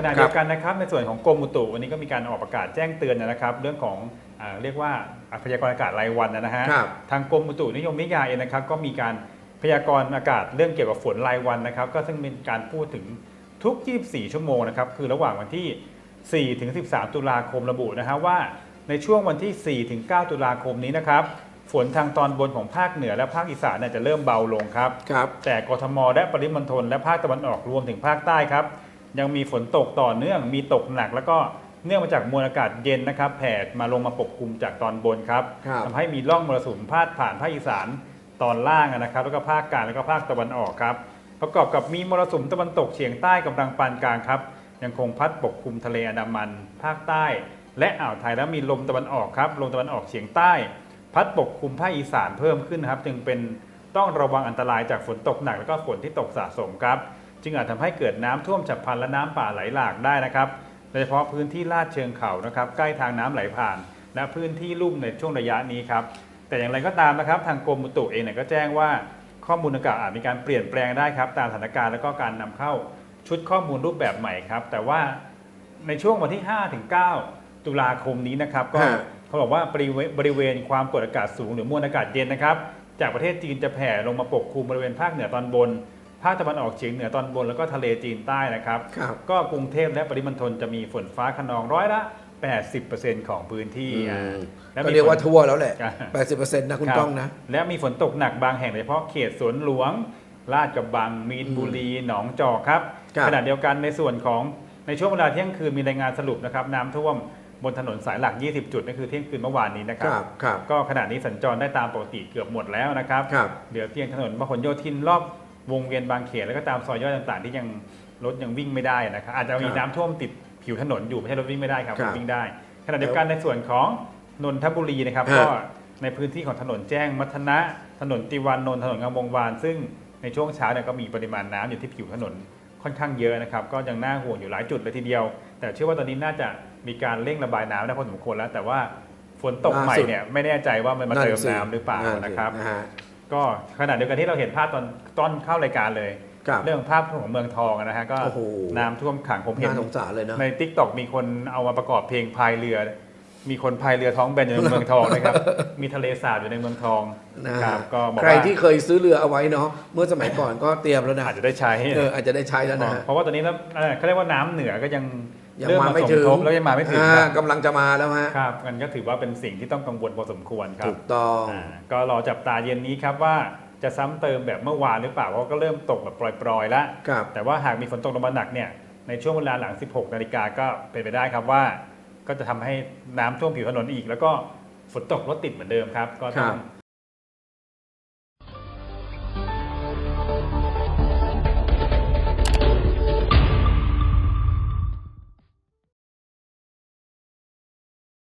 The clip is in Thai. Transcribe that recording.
ขณะเดียวกันนะครับในส่วนของกรมอุตุวันนี้ก็มีการออกประกาศแจ้งเตือนนะครับ เรื่องของอ่าเรียกว่าพยากรณ์อากาศรายวันนะฮะครับทางกรมอุตุนิยมวิทยาเองนะครับก็มีการพยากรณ์อากาศเรื่องเกี่ยวกับฝนรายวันนะครับ ก็ซึ่งเป็นการพูดถึงทุก 24 ชั่วโมงนะครับคือระหว่างวันที่ 4 ถึง 13 ตุลาคมระบุนะฮะว่า ในช่วงวันที่ 4 ถึง 9 ตุลาคมนี้นะครับฝนทางตอนบนของภาคเหนือและภาคอีสานเนี่ยจะเริ่มเบาลงครับ ครับ แต่กทม และปริมณฑลและภาคตะวันออกรวมถึงภาคใต้ครับ ยังมีฝนตกต่อเนื่อง มีตกหนักแล้วก็เนื่องมาจากมวลอากาศเย็นนะครับแผ่มาลงมาปกคลุมจากตอนบนครับครับ ทำให้มีร่องมรสุมพาดผ่านภาคอีสานตอนล่างนะครับ แล้วก็ภาคกลางแล้วก็ภาคตะวันออกครับ ประกอบกับมีมรสุมตะวันตกเฉียงใต้กำลังปานกลางครับ ยังคงพัดปกคลุมทะเลอันดามัน ภาคใต้ และอ่าวไทยแล้วมีลมตะวันออกครับลมตะวันออกเฉียงใต้ พัดปกคลุมภาคอีสานเพิ่มขึ้นนะครับ จึงเป็นต้องระวังอันตรายจากฝนตกหนักแล้วก็ฝนที่ตกสะสมครับ จึงอาจทำให้เกิดน้ำท่วมฉับพลันและน้ำป่าไหลหลากได้นะครับโดยเฉพาะพื้นที่ลาดเชิงเขานะครับใกล้ทางน้ำไหลผ่าน และพื้นที่ลุ่มในช่วงระยะนี้ครับแต่อย่างไรก็ตามนะครับทางกรมอุตุเองเนี่ยก็แจ้งว่าข้อมูลอากาศอาจมีการเปลี่ยนแปลงได้ครับตามสถานการณ์แล้วก็การนำเข้าชุดข้อมูลรูปแบบใหม่ครับแต่ว่าในช่วงวันที่5ถึง9ตุลาคมนี้นะครับก็ฮะเขาบอกว่าบริเวณบริเวณความกดอากาศสูงหรือมวลอากาศเย็นนะครับจากประเทศจีนจะแผ่ลงมาปกคลุมบริเวณภาคเหนือตอนบน ภาคตะวันออกเฉียงเหนือตอนบนแล้วก็ทะเลจีนใต้นะครับ ครับ ก็กรุงเทพและปริมณฑลจะมีฝนฟ้าขนองร้อยละ 80%ของพื้นที่อืมอ่าและก็มีเรียกว่าฝน ทั่วแล้วแหละอ่า80%นะคุณรับก้องนะ และมีฝนตกหนักบางแห่งโดยเฉพาะเขตสวนหลวง ลาดกระบัง มีนบุรี หนองจอกครับ ครับ ขณะเดียวกันในส่วนของในช่วงเวลาเที่ยงคืนมีรายงานสรุปนะครับน้ำท่วมบนถนนสายหลัก 20 จุดนั่นคือเที่ยงคืนเมื่อวานนี้นะคครัรับ บครับ ก็ขณะนี้สัญจรได้ตามปกติเกือบหมดแล้วนะครับ ครับ เหลือเพียงถนนพหลโยธินรอบ วงเวียนบางเขนแล้วก็ตามซอยย่อยต่างๆ ที่ยังรถยังวิ่งไม่ได้นะครับอาจจะมีครับน้ำท่วมติดผิวถนนอยู่ไม่ใช่รถวิ่งไม่ได้ครับครับรถวิ่งได้ขณะเดียวกันในส่วนของนนทบุรีนะครับฮะก็ในพื้นที่ของถนนแจ้งมัทนะถนนติวานนท์ถนนงามวงวาน ซึ่งในช่วงเช้าเนี่ยก็มีปริมาณน้ำอยู่ที่ผิวถนนค่อนข้างเยอะนะครับ ก็ยังน่าห่วงอยู่หลายจุดเลยทีเดียว แต่เชื่อว่าตอนนี้น่าจะมีการเร่งระบายน้ำได้พอสมควรแล้ว แต่ว่าฝนตกใหม่เนี่ยไม่แน่ใจว่ามันมาเติมน้ำหรือเปล่านะครับนะฮะ ก็ขณะเดียวกันที่เราเห็นภาพตอนต้นเข้ารายการเลย ครับเรื่องภาพของเมืองทองนะฮะก็โอ้โห น้ำท่วมขังผมเห็นน่าสงสารเลยนะในทิกตอกมีคนเอามาประกอบเพลงพายเรือ มีคนพายเรือท้องแบนอยู่ในเมืองทองนะครับ มีทะเลสาบอยู่ในเมืองทองนะคฮะรับก็บอกใครว่าที่เคยซื้อเรือเอาไว้เนาะเมื่อสมัยก่อนก็เตรียมแล้วนะอาจจะได้ใช้เอออาจจะได้ใช้แล้วนะฮะเพราะว่าตอนนี้น้ำเอ่อเขาเรียกว่าน้ำเหนือก็ยังยังเริ่มมามาไม่สมถึงทบแล้วยังมาไม่ถึงอ่าครับกำลังจะมาแล้วฮะครับมันก็ถือว่าเป็นสิ่งที่ต้องกังวลพอสมควรครับถูกต้องอ่าก็รอจับตาเย็นนี้ครับว่าจะซ้ำเติมแบบเมื่อวานหรือเปล่าเพราะก็เริ่มตกแบบปล่อยๆแล้วครับแต่ว่าหากมีฝนตกลงมาหนักเนี่ยในช่วงเวลาหลัง 16 นาฬิกาก็เป็นไปได้ครับว่า ก็จะทำให้น้ำท่วมผิวถนนอีก แล้วก็ฝนตกรถติดเหมือนเดิมครับ ก็ต้องครับ